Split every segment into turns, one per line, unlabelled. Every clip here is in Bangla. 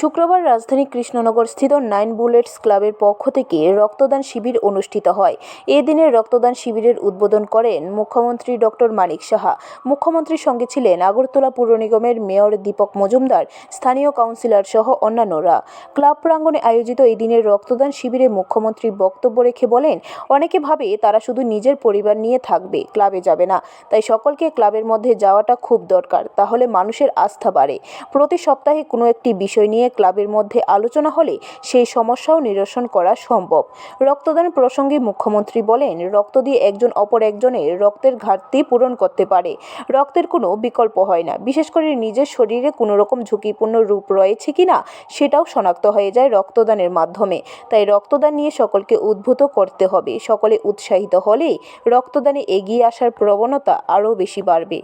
শুক্রবার রাজধানী কৃষ্ণনগর স্থিত নাইন বুলেটস ক্লাবের পক্ষ থেকে রক্তদান শিবির অনুষ্ঠিত হয়। এ দিনের রক্তদান শিবিরের উদ্বোধন করেন মুখ্যমন্ত্রী ডক্টর মানিক সাহা। মুখ্যমন্ত্রীর সঙ্গে ছিলেন আগরতলা পুর নিগমের মেয়র দীপক মজুমদার, স্থানীয় কাউন্সিলর সহ অন্যান্যরা। ক্লাব প্রাঙ্গণে আয়োজিত এই দিনের রক্তদান শিবিরে মুখ্যমন্ত্রী বক্তব্য রেখে বলেন, অনেকে ভাবে তারা শুধু নিজের পরিবার নিয়ে থাকবে, ক্লাবে যাবে না। তাই সকলকে ক্লাবের মধ্যে যাওয়াটা খুব দরকার, তাহলে মানুষের আস্থা বাড়ে। প্রতি সপ্তাহে কোনো একটি বিষয় নিয়ে ক্লাবের মধ্যে আলোচনা হলে সেই সমস্যাও নিরসন করা সম্ভব। রক্তদান প্রসঙ্গে মুখ্যমন্ত্রী বলেন, রক্ত দিয়ে একজন অপর একজনের রক্তের ঘাটতি পূরণ করতে পারে। রক্তের কোনো বিকল্প হয় না। বিশেষ করে নিজের শরীরে কোনো রকম ঝুঁকিপূর্ণ রূপ রয়েছে কিনা সেটাও শনাক্ত হয়ে যায় রক্তদানের মাধ্যমে। তাই রক্তদান নিয়ে সকলকে উদ্ভূত করতে হবে। সকলে উৎসাহিত হলেই রক্তদানে এগিয়ে আসার প্রবণতা আরও বেশি বাড়বে।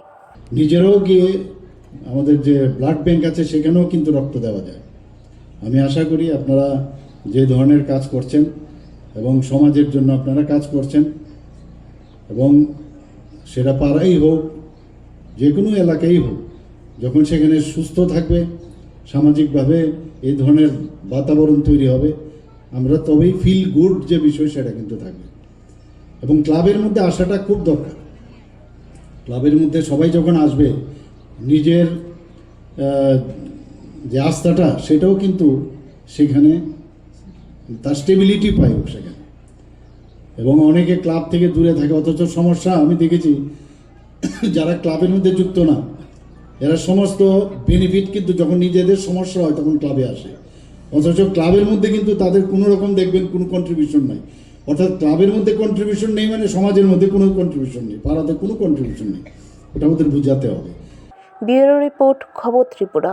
নিজেরাও গিয়ে আমাদের যে ব্লাড ব্যাংক আছে, সেখানেও কিন্তু রক্ত দেওয়া যায়। আমি আশা করি আপনারা যে ধরনের কাজ করছেন এবং সমাজের জন্য আপনারা কাজ করছেন এবং সেটা পাড়াই হোক, যে কোনো এলাকায় হোক, যখন সেখানে সুস্থ থাকবে, সামাজিকভাবে এই ধরনের বাতাবরণ তৈরি হবে, আমরা তবেই ফিল গুড যে বিষয় সেটা কিন্তু থাকবে। এবং ক্লাবের মধ্যে আসাটা খুব দরকার। ক্লাবের মধ্যে সবাই যখন আসবে, নিজের যে আস্থাটা সেটাও কিন্তু সেখানে তার স্টেবিলিটি পায় সেখানে। এবং অনেকে ক্লাব থেকে দূরে থাকে, অথচ সমস্যা আমি দেখেছি, যারা ক্লাবের মধ্যে যুক্ত না, এরা সমস্ত বেনিফিট কিন্তু যখন নিজেদের সমস্যা হয় তখন ক্লাবে আসে। অথচ ক্লাবের মধ্যে কিন্তু তাদের কোনো রকম দেখবেন কোনো কন্ট্রিবিউশন নাই। অর্থাৎ ক্লাবের মধ্যে কন্ট্রিবিউশন নেই মানে সমাজের মধ্যে কোনো কন্ট্রিবিউশন নেই, পাড়াতে কোনো কন্ট্রিবিউশন নেই। ওটা আমাদের বোঝাতে হবে।
ব্যুরো রিপোর্ট, খবর ত্রিপুরা।